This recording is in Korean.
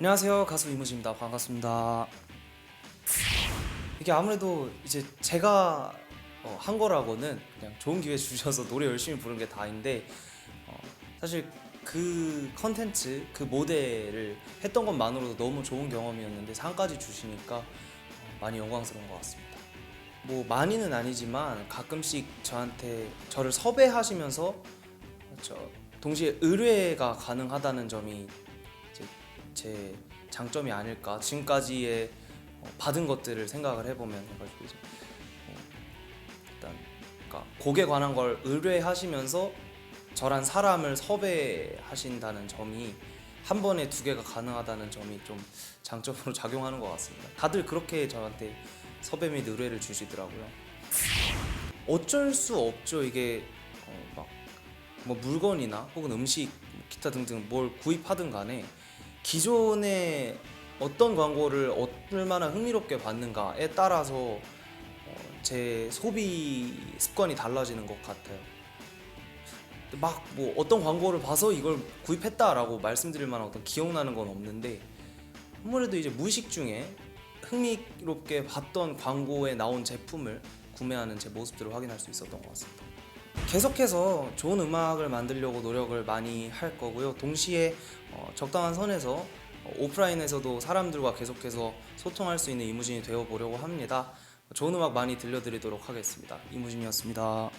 안녕하세요. 가수 이무지입니다. 반갑습니다. 이게 아무래도 이제 제가 어, 한 거라고는 그냥 좋은 기회 주셔서 노래 열심히 부른 게 다인데 어, 사실 그 컨텐츠 그 모델을 했던 것만으로도 너무 좋은 경험이었는데 상까지 주시니까 어, 많이 영광스러운 것 같습니다. 뭐 많이는 아니지만 가끔씩 저한테 저를 섭외하시면서 저 동시에 의뢰가 가능하다는 점이 이 제제 장점이 아닐까 지금까지의 어, 받은 것들을 생각을 해보면 해가지고 이제 어, 일단 그러니까 곡에 관한 걸 의뢰하시면서 저란 사람을 섭외하신다는 점이 한 번에 두 개가 가능하다는 점이 좀 장점으로 작용하는 것 같습니다. 다들 그렇게 저한테 섭외 및 의뢰를 주시더라고요. 어쩔 수 없죠. 이게 어, 막뭐 물건이나 혹은 음식, 뭐 기타 등등 뭘 구입하든 간에 기존에 어떤 광고를 얼마나 흥미롭게 봤는가에 따라서 어, 제 소비 습관이 달라지는 것 같아요. 막 뭐 어떤 광고를 봐서 이걸 구입했다라고 말씀드릴 만한 어떤 기억나는 건 없는데 아무래도 이제 무의식 중에 흥미롭게 봤던 광고에 나온 제품을 구매하는 제 모습들을 확인할 수 있었던 것 같습니다. 계속해서 좋은 음악을 만들려고 노력을 많이 할 거고요. 동시에 어, 적당한 선에서 어, 오프라인에서도 사람들과 계속해서 소통할 수 있는 이무진이 되어 보려고 합니다. 좋은 음악 많이 들려드리도록 하겠습니다. 이무진이었습니다.